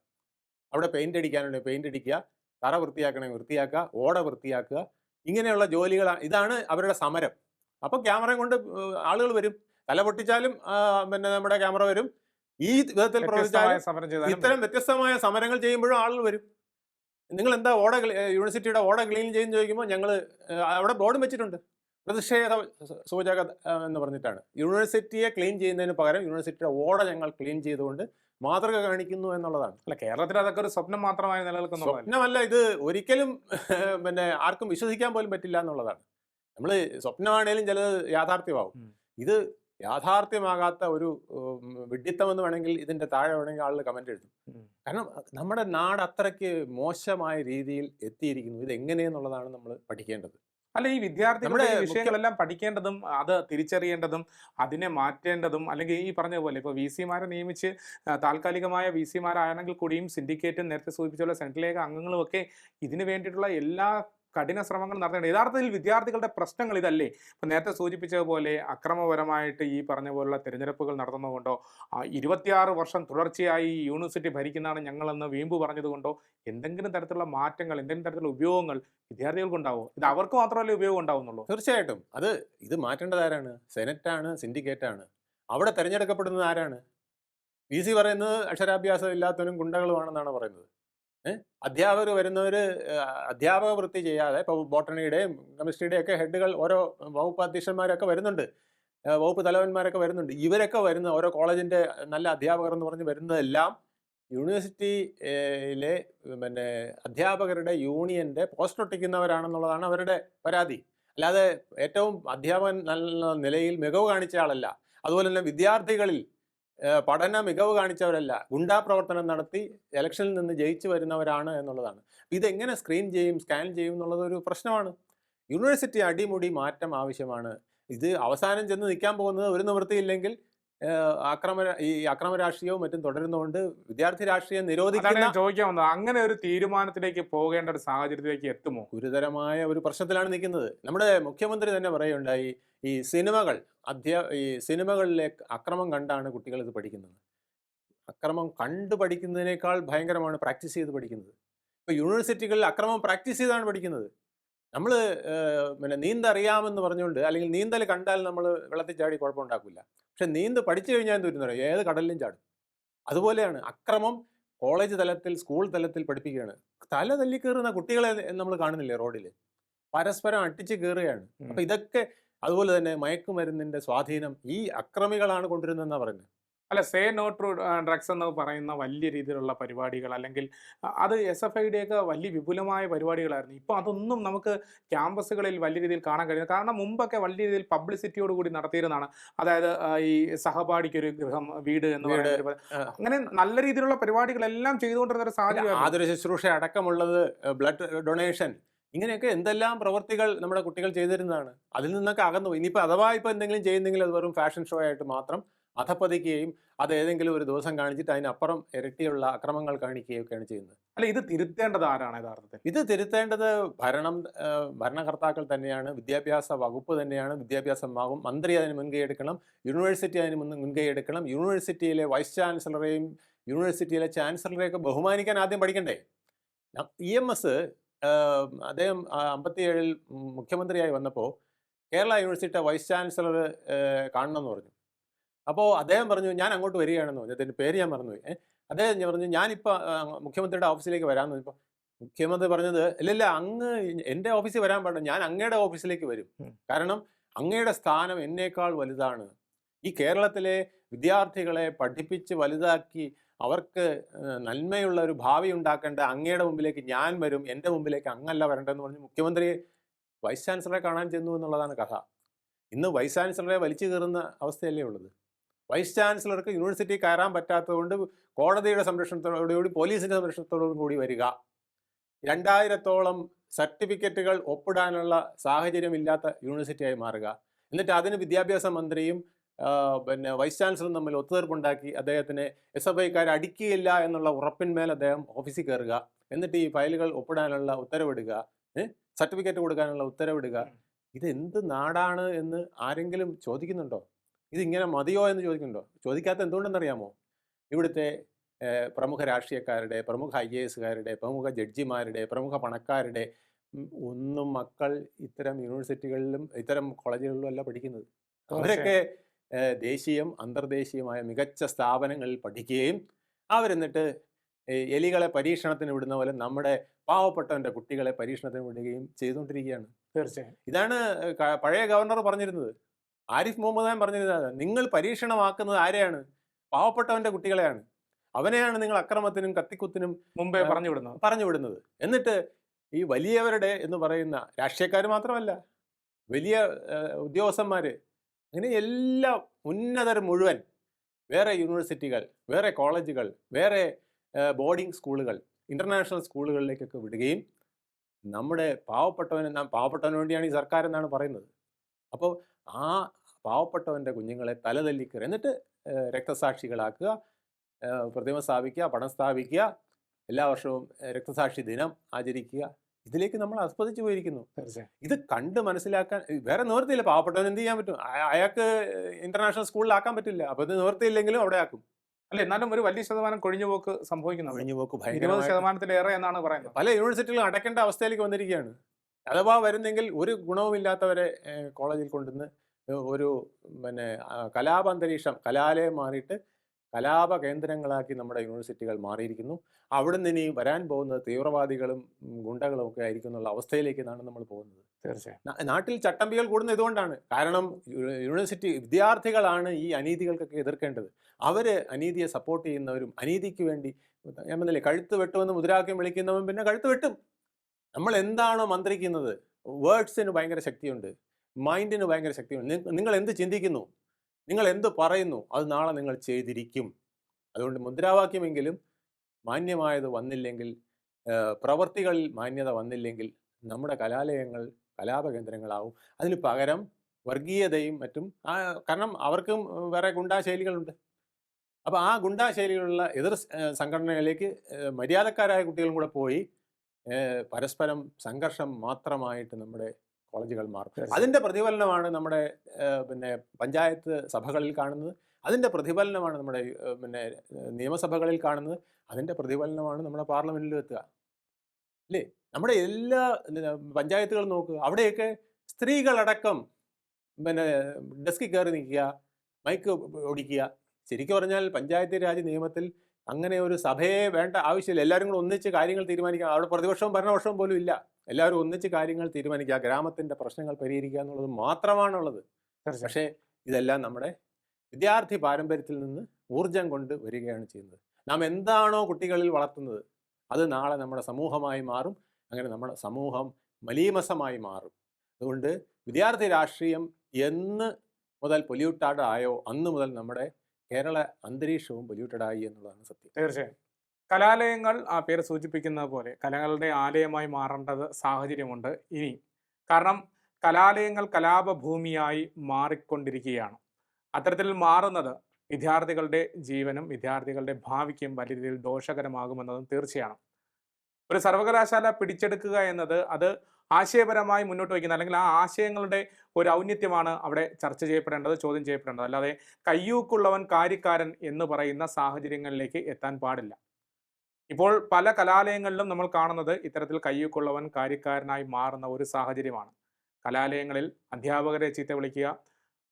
അവിടെ പെയിന്റ് അടിക്കാനുണ്ടെങ്കിൽ പെയിന്റ് അടിക്കുക. തറ വൃത്തിയാക്കണമെങ്കിൽ വൃത്തിയാക്കുക. ഓട വൃത്തിയാക്കുക. ഇങ്ങനെയുള്ള ജോലികളാണ് ഇതാണ് അവരുടെ സമരം. അപ്പോൾ ക്യാമറയും കൊണ്ട് ആളുകൾ വരും. തല പൊട്ടിച്ചാലും പിന്നെ നമ്മുടെ ക്യാമറ വരും. ഈ വിധത്തിൽ പ്രവർത്തിച്ചാൽ ഇത്തരം വ്യത്യസ്തമായ സമരങ്ങൾ ചെയ്യുമ്പോഴും ആളുകൾ വരും. നിങ്ങൾ എന്താ ഓട യൂണിവേഴ്സിറ്റിയുടെ ഓട ക്ലീൻ ചെയ്യുന്ന ചോദിക്കുമ്പോൾ ഞങ്ങൾ അവിടെ ബോർഡ് വെച്ചിട്ടുണ്ട്. പ്രതിഷേധ സൂചക എന്ന് പറഞ്ഞിട്ടാണ്. യൂണിവേഴ്സിറ്റിയെ ക്ലീൻ ചെയ്യുന്നതിന് പകരം യൂണിവേഴ്സിറ്റിയുടെ ഓട ഞങ്ങൾ ക്ലീൻ ചെയ്തുകൊണ്ട് മാതൃക കാണിക്കുന്നു എന്നുള്ളതാണ്. അല്ല കേരളത്തിൽ അതൊക്കെ ഒരു സ്വപ്നം മാത്രമായി നിലനിൽക്കുന്നു സ്വപ്നമല്ല ഇത് ഒരിക്കലും പിന്നെ ആർക്കും വിശ്വസിക്കാൻ പോലും പറ്റില്ല എന്നുള്ളതാണ്. നമ്മൾ സ്വപ്നമാണേലും ചിലത് യാഥാർത്ഥ്യമാവും. ഇത് യാഥാർത്ഥ്യമാകാത്ത ഒരു എന്ന് വേണമെങ്കിൽ ഇതിന്റെ താഴെ വേണമെങ്കിൽ ആളുകൾ കമന്റ് എഴുതും. കാരണം നമ്മുടെ നാട് അത്രയ്ക്ക് മോശമായ രീതിയിൽ എത്തിയിരിക്കുന്നു. ഇത് എങ്ങനെയെന്നുള്ളതാണ് നമ്മൾ പഠിക്കേണ്ടത്. അല്ല ഈ വിദ്യാർത്ഥികളുടെ വിഷയങ്ങളെല്ലാം പഠിക്കേണ്ടതും അത് തിരിച്ചറിയേണ്ടതും അതിനെ മാറ്റേണ്ടതും അല്ലെങ്കിൽ ഈ പറഞ്ഞ പോലെ ഇപ്പോൾ വി സിമാരെ നിയമിച്ച് താൽക്കാലികമായ വി സിമാരാണെങ്കിൽ കൂടിയും സിൻഡിക്കേറ്റും നേരത്തെ സൂചിപ്പിച്ചുള്ള സെൻട്രൽ ഏക അംഗങ്ങളും ഒക്കെ ഇതിനു വേണ്ടിയിട്ടുള്ള എല്ലാ കഠിന ശ്രമങ്ങൾ നടത്തേണ്ടത്. യഥാർത്ഥത്തിൽ വിദ്യാർത്ഥികളുടെ പ്രശ്നങ്ങൾ ഇതല്ലേ? ഇപ്പം നേരത്തെ സൂചിപ്പിച്ചതുപോലെ അക്രമപരമായിട്ട് ഈ പറഞ്ഞ പോലുള്ള തിരഞ്ഞെടുപ്പുകൾ നടത്തുന്നതുകൊണ്ടോ ഇരുപത്തിയാറ് വർഷം തുടർച്ചയായി യൂണിവേഴ്സിറ്റി ഭരിക്കുന്നതാണ് ഞങ്ങളെന്ന് വീമ്പ് പറഞ്ഞതുകൊണ്ടോ എന്തെങ്കിലും തരത്തിലുള്ള മാറ്റങ്ങൾ എന്തെങ്കിലും തരത്തിലുള്ള ഉപയോഗങ്ങൾ വിദ്യാർത്ഥികൾക്കുണ്ടാവും? ഇത് അവർക്ക് മാത്രമല്ലേ ഉപയോഗം ഉണ്ടാവുന്നുള്ളൂ? തീർച്ചയായിട്ടും. അത് ഇത് മാറ്റേണ്ടത് ആരാണ്? സെനറ്റാണ് സിൻഡിക്കേറ്റാണ്. അവിടെ തിരഞ്ഞെടുക്കപ്പെടുന്നത് ആരാണ്? വി സി പറയുന്നത് അക്ഷരാഭ്യാസം ഇല്ലാത്തവരും ഗുണ്ടകളുമാണെന്നാണ് പറയുന്നത്. അധ്യാപകർ വരുന്നവർ അധ്യാപക വൃത്തി ചെയ്യാതെ ഇപ്പോൾ ബോട്ടണിയുടെയും കെമിസ്ട്രിയുടെയും ഒക്കെ ഹെഡുകൾ ഓരോ വകുപ്പ് അധ്യക്ഷന്മാരൊക്കെ വരുന്നുണ്ട്. വകുപ്പ് തലവന്മാരൊക്കെ വരുന്നുണ്ട്. ഇവരൊക്കെ വരുന്ന ഓരോ കോളേജിന്റെ നല്ല അധ്യാപകർ എന്ന് പറഞ്ഞ് വരുന്നതെല്ലാം യൂണിവേഴ്സിറ്റിയിലെ പിന്നെ അധ്യാപകരുടെ യൂണിയന്റെ പോസ്റ്റ് ഒട്ടിക്കുന്നവരാണെന്നുള്ളതാണ് അവരുടെ പരാതി. അല്ലാതെ ഏറ്റവും അധ്യാപകൻ നല്ല നിലയിൽ മികവ് കാണിച്ച ആളല്ല. അതുപോലെ തന്നെ വിദ്യാർത്ഥികളിൽ പഠന മികവ് കാണിച്ചവരല്ല. ഗുണ്ടാ പ്രവർത്തനം നടത്തി ഇലക്ഷനിൽ നിന്ന് ജയിച്ചു വരുന്നവരാണ് എന്നുള്ളതാണ്. ഇതെങ്ങനെ സ്ക്രീൻ ചെയ്യും സ്കാൻ ചെയ്യും എന്നുള്ളത് ഒരു പ്രശ്നമാണ്. യൂണിവേഴ്സിറ്റി അടിമുടി മാറ്റം ആവശ്യമാണ്. ഇത് അവസാനം ചെന്ന് നിൽക്കാൻ പോകുന്നത് ഒരു നിവൃത്തിയില്ലെങ്കിൽ അക്രമ ഈ അക്രമ രാഷ്ട്രീയവും മറ്റും തുടരുന്നതുകൊണ്ട് വിദ്യാർത്ഥി രാഷ്ട്രീയം നിരോധിക്കാൻ നിരോധിക്കുന്ന ചോദിക്കാൻ വന്നത്. അങ്ങനെ ഒരു തീരുമാനത്തിലേക്ക് പോകേണ്ട ഒരു സാഹചര്യത്തിലേക്ക് എത്തുമോ? ഗുരുതരമായ ഒരു പ്രശ്നത്തിലാണ് നിൽക്കുന്നത്. നമ്മുടെ മുഖ്യമന്ത്രി തന്നെ പറയുണ്ടായി ഈ സിനിമകൾ അധ്യാ ഈ സിനിമകളിലെ അക്രമം കണ്ടാണ് കുട്ടികൾ ഇത് പഠിക്കുന്നത്. അക്രമം കണ്ടു പഠിക്കുന്നതിനേക്കാൾ ഭയങ്കരമാണ് പ്രാക്ടീസ് ചെയ്ത് പഠിക്കുന്നത്. ഇപ്പോൾ യൂണിവേഴ്സിറ്റികളിൽ അക്രമം പ്രാക്ടീസ് ചെയ്താണ് പഠിക്കുന്നത്. നമ്മൾ പിന്നെ നീന്തറിയാമെന്ന് പറഞ്ഞുകൊണ്ട് അല്ലെങ്കിൽ നീന്തൽ കണ്ടാൽ നമ്മൾ വെള്ളത്തിൽ ചാടി കുഴപ്പമുണ്ടാക്കില്ല പക്ഷെ നീന്ത് പഠിച്ചു കഴിഞ്ഞാൽ എന്ത് ഏത് കടലിലും ചാടും. അതുപോലെയാണ് അക്രമം കോളേജ് തലത്തിൽ സ്കൂൾ തലത്തിൽ പഠിപ്പിക്കുകയാണ്. തല തല്ലി കയറുന്ന കുട്ടികളെ നമ്മൾ കാണുന്നില്ലേ റോഡിൽ? പരസ്പരം അട്ടിച്ച് കയറുകയാണ്. അപ്പം ഇതൊക്കെ അതുപോലെ തന്നെ മയക്കുമരുന്നിന്റെ സ്വാധീനം ഈ അക്രമികളാണ് കൊണ്ടുവരുന്നതെന്നാണ് പറയുന്നത്. അല്ല സേ നോ ടു ഡ്രഗ്സ് എന്ന് പറയുന്ന വലിയ രീതിയിലുള്ള പരിപാടികൾ അല്ലെങ്കിൽ അത് എസ് എഫ് ഐയുടെയൊക്കെ വലിയ വിപുലമായ പരിപാടികളായിരുന്നു. ഇപ്പോൾ അതൊന്നും നമുക്ക് ക്യാമ്പസുകളിൽ വലിയ രീതിയിൽ കാണാൻ കഴിയുന്നത് കാരണം മുമ്പൊക്കെ വലിയ രീതിയിൽ പബ്ലിസിറ്റിയോട് കൂടി നടത്തിയിരുന്നതാണ്. അതായത് ഈ സഹപാഠിക്കൊരു ഗൃഹം വീട് എന്ന് പറയുന്നത് അങ്ങനെ നല്ല രീതിയിലുള്ള പരിപാടികളെല്ലാം ചെയ്തുകൊണ്ടിരുന്ന ഒരു സാഹചര്യം ആതുര ശുശ്രൂഷ അടക്കമുള്ളത് ബ്ലഡ് ഡൊണേഷൻ ഇങ്ങനെയൊക്കെ എന്തെല്ലാം പ്രവൃത്തികൾ നമ്മുടെ കുട്ടികൾ ചെയ്തിരുന്നതാണ്. അതിൽ നിന്നൊക്കെ അകന്നു. ഇനിയിപ്പോൾ അഥവാ ഇപ്പോൾ എന്തെങ്കിലും ചെയ്യുന്നെങ്കിൽ അത് വെറും ഫാഷൻ ഷോ ആയിട്ട് മാത്രം അധപ്പതിക്കുകയും അത് ഏതെങ്കിലും ഒരു ദിവസം കാണിച്ചിട്ട് അതിനപ്പുറം ഇരട്ടിയുള്ള അക്രമങ്ങൾ കാണിക്കുകയൊക്കെയാണ് ചെയ്യുന്നത്. അല്ല ഇത് തിരുത്തേണ്ടത് ആരാണ് യഥാർത്ഥത്തിൽ? ഇത് തിരുത്തേണ്ടത് ഭരണം ഭരണകർത്താക്കൾ തന്നെയാണ്. വിദ്യാഭ്യാസ വകുപ്പ് തന്നെയാണ്. വിദ്യാഭ്യാസമാകും. മന്ത്രി അതിന് മുൻകൈ എടുക്കണം. യൂണിവേഴ്സിറ്റി അതിന് മുൻ മുൻകൈ എടുക്കണം. യൂണിവേഴ്സിറ്റിയിലെ വൈസ് ചാൻസലറെയും യൂണിവേഴ്സിറ്റിയിലെ ചാൻസലറെയൊക്കെ ബഹുമാനിക്കാൻ ആദ്യം പഠിക്കണ്ടേ? ഇ എം എസ് അദ്ദേഹം അമ്പത്തിയേഴിൽ മുഖ്യമന്ത്രിയായി വന്നപ്പോൾ കേരള യൂണിവേഴ്സിറ്റിയുടെ വൈസ് ചാൻസലർ കാണണമെന്ന് പറഞ്ഞു. അപ്പോൾ അദ്ദേഹം പറഞ്ഞു ഞാൻ അങ്ങോട്ട് വരികയാണെന്ന് പറഞ്ഞു. അതിന്റെ പേര് ഞാൻ മറന്നുപോയി. ഏഹ് അദ്ദേഹം ഞാൻ പറഞ്ഞു ഞാനിപ്പോൾ മുഖ്യമന്ത്രിയുടെ ഓഫീസിലേക്ക് വരാമെന്ന് പറഞ്ഞപ്പോൾ മുഖ്യമന്ത്രി പറഞ്ഞത് ഇല്ലല്ല അങ്ങ് എന്റെ ഓഫീസിൽ വരാൻ പാടില്ല. ഞാൻ അങ്ങയുടെ ഓഫീസിലേക്ക് വരും. കാരണം അങ്ങയുടെ സ്ഥാനം എന്നേക്കാൾ വലുതാണ്. ഈ കേരളത്തിലെ വിദ്യാർത്ഥികളെ പഠിപ്പിച്ച് വലുതാക്കി അവർക്ക് നന്മയുള്ള ഒരു ഭാവി ഉണ്ടാക്കേണ്ട അങ്ങയുടെ മുമ്പിലേക്ക് ഞാൻ വരും. എന്റെ മുമ്പിലേക്ക് അങ്ങല്ല വരേണ്ടതെന്ന് പറഞ്ഞ് മുഖ്യമന്ത്രി വൈസ് ചാൻസലറെ കാണാൻ ചെന്നു എന്നുള്ളതാണ് കഥ. ഇന്ന് വൈസ് ചാൻസലറെ വലിച്ചു കയറുന്ന അവസ്ഥയല്ലേ ഉള്ളത്. വൈസ് ചാൻസലർക്ക് യൂണിവേഴ്സിറ്റി കയറാൻ പറ്റാത്തതുകൊണ്ട് കോടതിയുടെ സംരക്ഷണത്തോടുകൂടി പോലീസിന്റെ സംരക്ഷണത്തോടും കൂടി വരിക. രണ്ടായിരത്തോളം സർട്ടിഫിക്കറ്റുകൾ ഒപ്പിടാനുള്ള സാഹചര്യമില്ലാത്ത യൂണിവേഴ്സിറ്റിയായി മാറുക. എന്നിട്ട് അതിന് വിദ്യാഭ്യാസ മന്ത്രിയും പിന്നെ വൈസ് ചാൻസലറും തമ്മിൽ ഒത്തുതീർപ്പുണ്ടാക്കി അദ്ദേഹത്തിന് എസ് എഫ് ഐക്കാർ അടിക്കുകയില്ല എന്നുള്ള ഉറപ്പിന്മേൽ അദ്ദേഹം ഓഫീസിൽ കയറുക. എന്നിട്ട് ഈ ഫയലുകൾ ഒപ്പിടാനുള്ള ഉത്തരവിടുക. സർട്ടിഫിക്കറ്റ് കൊടുക്കാനുള്ള ഉത്തരവിടുക. ഇത് എന്ത് നാടാണ് എന്ന് ആരെങ്കിലും ചോദിക്കുന്നുണ്ടോ? ഇതിങ്ങനെ മതിയോ എന്ന് ചോദിക്കുന്നുണ്ടോ? ചോദിക്കാത്ത എന്തുകൊണ്ടെന്നറിയാമോ? ഇവിടുത്തെ പ്രമുഖ രാഷ്ട്രീയക്കാരുടെ പ്രമുഖ ഐ എ എസുകാരുടെ പ്രമുഖ ജഡ്ജിമാരുടെ പ്രമുഖ പണക്കാരുടെ ഒന്നും മക്കൾ ഇത്തരം യൂണിവേഴ്സിറ്റികളിലും ഇത്തരം കോളേജുകളിലും അല്ല പഠിക്കുന്നത്. അവരൊക്കെ ദേശീയം അന്തർദേശീയമായ മികച്ച സ്ഥാപനങ്ങളിൽ പഠിക്കുകയും അവരെന്നിട്ട് എലികളെ പരീക്ഷണത്തിന് വിടുന്ന പോലെ നമ്മുടെ പാവപ്പെട്ടവന്റെ കുട്ടികളെ പരീക്ഷണത്തിന് വിടുകയും ചെയ്തുകൊണ്ടിരിക്കുകയാണ്. തീർച്ചയായും. ഇതാണ് പഴയ ഗവർണർ പറഞ്ഞിരുന്നത്. ആരിഫ് മുഹമ്മദ് ഖാൻ പറഞ്ഞിരുന്നത് നിങ്ങൾ പരീക്ഷണമാക്കുന്നത് ആരെയാണ്? പാവപ്പെട്ടവന്റെ കുട്ടികളെയാണ്. അവനെയാണ് നിങ്ങൾ അക്രമത്തിനും കത്തിക്കുത്തിനും മുമ്പേ പറഞ്ഞു വിടുന്നത് പറഞ്ഞു വിടുന്നത് എന്നിട്ട് ഈ വലിയവരുടെ എന്ന് പറയുന്ന രാഷ്ട്രീയക്കാർ മാത്രമല്ല വലിയ ഉദ്യോഗസ്ഥന്മാർ ഉദ്യോഗസ്ഥന്മാര് അങ്ങനെ എല്ലാ ഉന്നതർ മുഴുവൻ വേറെ യൂണിവേഴ്സിറ്റികൾ വേറെ കോളേജുകൾ വേറെ ബോർഡിംഗ് സ്കൂളുകൾ ഇന്റർനാഷണൽ സ്കൂളുകളിലേക്കൊക്കെ വിടുകയും നമ്മുടെ പാവപ്പെട്ടവന് നാം പാവപ്പെട്ടവന് വേണ്ടിയാണ് ഈ സർക്കാർ എന്നാണ് പറയുന്നത്. അപ്പോൾ ആ പാവപ്പെട്ടവന്റെ കുഞ്ഞുങ്ങളെ തലതല്ലിക്കറി. എന്നിട്ട് രക്തസാക്ഷികളാക്കുക പ്രതിമ സ്ഥാപിക്കുക പണം സ്ഥാപിക്കുക എല്ലാ വർഷവും രക്തസാക്ഷി ദിനം ആചരിക്കുക. ഇതിലേക്ക് നമ്മൾ ആസ്വദിച്ചു പോയിരിക്കുന്നു. ഇത് കണ്ട് മനസ്സിലാക്കാൻ വേറെ നിവർത്തിയില്ല പാവപ്പെട്ടവൻ എന്ത് ചെയ്യാൻ പറ്റും? അയ- അയാൾക്ക് ഇന്റർനാഷണൽ സ്കൂളിലാക്കാൻ പറ്റില്ല. അപ്പൊ ഇത് നിവർത്തിയില്ലെങ്കിലും അവിടെ ആക്കും. അല്ല എന്നാലും ഒരു വലിയ ശതമാനം കൊഴിഞ്ഞുപോക്ക് സംഭവിക്കുന്നുണ്ട്. കൊഴിഞ്ഞുപോക്ക് ഇരുപത് ശതമാനത്തിലേറെ എന്നാണ് പറയുന്നത്. പല യൂണിവേഴ്സിറ്റികളും അടയ്ക്കേണ്ട അവസ്ഥയിലേക്ക് വന്നിരിക്കുകയാണ്. അഥവാ വരുന്നെങ്കിൽ ഒരു ഗുണവുമില്ലാത്തവരെ ഇല്ലാത്തവരെ കോളേജിൽ കൊണ്ടുവന്ന് ഒരു പിന്നെ കലാപാന്തരീക്ഷം കലാലയം മാറിയിട്ട് കലാപ കേന്ദ്രങ്ങളാക്കി നമ്മുടെ യൂണിവേഴ്സിറ്റികൾ മാറിയിരിക്കുന്നു. അവിടുന്ന് ഇനി വരാൻ പോകുന്നത് തീവ്രവാദികളും ഗുണ്ടകളും ഒക്കെ ആയിരിക്കും എന്നുള്ള അവസ്ഥയിലേക്കാണ് നമ്മൾ പോകുന്നത്. തീർച്ചയായും. നാട്ടിൽ ചട്ടമ്പികൾ കൂടുന്ന ഇതുകൊണ്ടാണ്. കാരണം യൂണിവേഴ്സിറ്റി വിദ്യാർത്ഥികളാണ് ഈ അനീതികൾക്കൊക്കെ എതിർക്കേണ്ടത്. അവർ അനീതിയെ സപ്പോർട്ട് ചെയ്യുന്നവരും അനീതിക്ക് വേണ്ടി ഞാൻ പറഞ്ഞില്ലേ കഴുത്ത് വെട്ടുമെന്ന് മുദ്രാവാക്യം വിളിക്കുന്നവൻ പിന്നെ കഴുത്ത് വെട്ടും. നമ്മൾ എന്താണോ മന്ത്രിക്കുന്നത് വേർഡ്സിന് ഭയങ്കര ശക്തിയുണ്ട്. മൈൻഡിന് ഭയങ്കര നി- നിങ്ങൾ എന്ത് ചിന്തിക്കുന്നു? നിങ്ങൾ എന്ത് പറയുന്നു? അത് നാളെ നിങ്ങൾ ചെയ്തിരിക്കും. അതുകൊണ്ട് മുദ്രാവാക്യമെങ്കിലും മാന്യമായത് വന്നില്ലെങ്കിൽ പ്രവർത്തികളിൽ മാന്യത വന്നില്ലെങ്കിൽ നമ്മുടെ കലാലയങ്ങൾ കലാപകേന്ദ്രങ്ങളാവും. അതിന് പകരം വർഗീയതയും മറ്റും ആ, കാരണം അവർക്കും വേറെ ഗുണ്ടാശൈലികളുണ്ട്. അപ്പോൾ ആ ഗുണ്ടാശൈലികളുള്ള എതിർ സംഘടനകളിലേക്ക് മര്യാദക്കാരായ കുട്ടികളും കൂടെ പോയി പരസ്പരം സംഘർഷം മാത്രമായിട്ട് നമ്മുടെ കോളേജുകൾ മാറും. അതിന്റെ പ്രതിഫലനമാണ് നമ്മുടെ പിന്നെ പഞ്ചായത്ത് സഭകളിൽ കാണുന്നത്. അതിന്റെ പ്രതിഫലനമാണ് നമ്മുടെ പിന്നെ നിയമസഭകളിൽ കാണുന്നത്. അതിന്റെ പ്രതിഫലനമാണ് നമ്മുടെ പാർലമെന്റിൽ എത്തുക. അല്ലേ? നമ്മുടെ എല്ലാ പഞ്ചായത്തുകളും നോക്കുക. അവിടെയൊക്കെ സ്ത്രീകളടക്കം പിന്നെ ഡെസ്കിൽ കയറി നിൽക്കുക മൈക്ക് ഓടിക്കുക ശരിക്കും പറഞ്ഞാൽ പഞ്ചായത്ത് രാജ് നിയമത്തിൽ അങ്ങനെ ഒരു സഭയെ വേണ്ട ആവശ്യമില്ല. എല്ലാവരും കൂടെ ഒന്നിച്ച് കാര്യങ്ങൾ തീരുമാനിക്കാം അവിടെ പ്രതിപക്ഷവും ഭരണപക്ഷവും പോലും ഇല്ല. എല്ലാവരും ഒന്നിച്ച് കാര്യങ്ങൾ തീരുമാനിക്കുക ഗ്രാമത്തിന്റെ പ്രശ്നങ്ങൾ പരിഹരിക്കുക എന്നുള്ളത് മാത്രമാണുള്ളത്. പക്ഷേ ഇതെല്ലാം നമ്മുടെ വിദ്യാർത്ഥി പാരമ്പര്യത്തിൽ നിന്ന് ഊർജം കൊണ്ട് വരികയാണ് ചെയ്യുന്നത്. നാം എന്താണോ കുട്ടികളിൽ വളർത്തുന്നത് അത് നാളെ നമ്മുടെ സമൂഹമായി മാറും അങ്ങനെ നമ്മുടെ സമൂഹം മലീമസമായി മാറും. അതുകൊണ്ട് വിദ്യാർത്ഥി രാഷ്ട്രീയം എന്ന് മുതൽ പൊല്യൂട്ടഡ് ആയോ അന്ന് മുതൽ നമ്മുടെ കേരള അന്തരീക്ഷവും പൊല്യൂട്ടഡ് ആയി എന്നുള്ളതാണ് സത്യം. തീർച്ചയായും. കലാലയങ്ങൾ ആ പേര് സൂചിപ്പിക്കുന്നത് പോലെ കലകളുടെ ആലയമായി മാറേണ്ടത് സാഹചര്യമുണ്ട് ഇനി. കാരണം കലാലയങ്ങൾ കലാപഭൂമിയായി മാറിക്കൊണ്ടിരിക്കുകയാണ്. അത്തരത്തിൽ മാറുന്നത് വിദ്യാർത്ഥികളുടെ ജീവനും വിദ്യാർത്ഥികളുടെ ഭാവിക്കും വലിയ രീതിയിൽ ദോഷകരമാകുമെന്നതും തീർച്ചയാണ്. ഒരു സർവകലാശാല പിടിച്ചെടുക്കുക എന്നത് അത് ആശയപരമായി മുന്നോട്ട് വയ്ക്കുന്ന അല്ലെങ്കിൽ ആ ആശയങ്ങളുടെ ഒരു ഔന്നത്യമാണ് അവിടെ ചർച്ച ചെയ്യപ്പെടേണ്ടത് ചോദ്യം ചെയ്യപ്പെടേണ്ടത്. അല്ലാതെ കയ്യൂക്കുള്ളവൻ കാര്യക്കാരൻ എന്ന് പറയുന്ന സാഹചര്യങ്ങളിലേക്ക് എത്താൻ പാടില്ല. ഇപ്പോൾ പല കലാലയങ്ങളിലും നമ്മൾ കാണുന്നത് ഇത്തരത്തിൽ കയ്യൂക്കുള്ളവൻ കാര്യക്കാരനായി മാറുന്ന ഒരു സാഹചര്യമാണ്. കലാലയങ്ങളിൽ അധ്യാപകരെ ചീത്ത വിളിക്കുക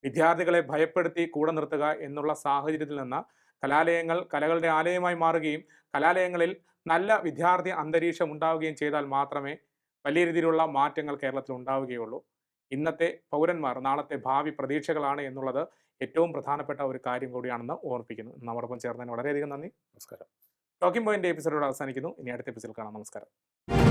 വിദ്യാർത്ഥികളെ ഭയപ്പെടുത്തി കൂടെ നിർത്തുക എന്നുള്ള സാഹചര്യത്തിൽ നിന്ന് കലാലയങ്ങൾ കലകളുടെ ആലയമായി മാറുകയും കലാലയങ്ങളിൽ നല്ല വിദ്യാർത്ഥി അന്തരീക്ഷം ഉണ്ടാവുകയും ചെയ്താൽ മാത്രമേ വലിയ രീതിയിലുള്ള മാറ്റങ്ങൾ കേരളത്തിൽ ഉണ്ടാവുകയുള്ളൂ. ഇന്നത്തെ പൗരന്മാർ നാളത്തെ ഭാവി പ്രതീക്ഷകളാണ് എന്നുള്ളത് ഏറ്റവും പ്രധാനപ്പെട്ട ഒരു കാര്യം കൂടിയാണെന്ന് ഓർപ്പിക്കുന്നു. നമ്മോടൊപ്പം ചേർന്നതിന് വളരെയധികം നന്ദി. നമസ്കാരം. ടോക്കിംഗ് പോയിന്റ് എപ്പിസോഡോട് അവസാനിക്കുന്നു. ഇനി അടുത്ത എപ്പിസോഡിൽ കാണാം. നമസ്കാരം.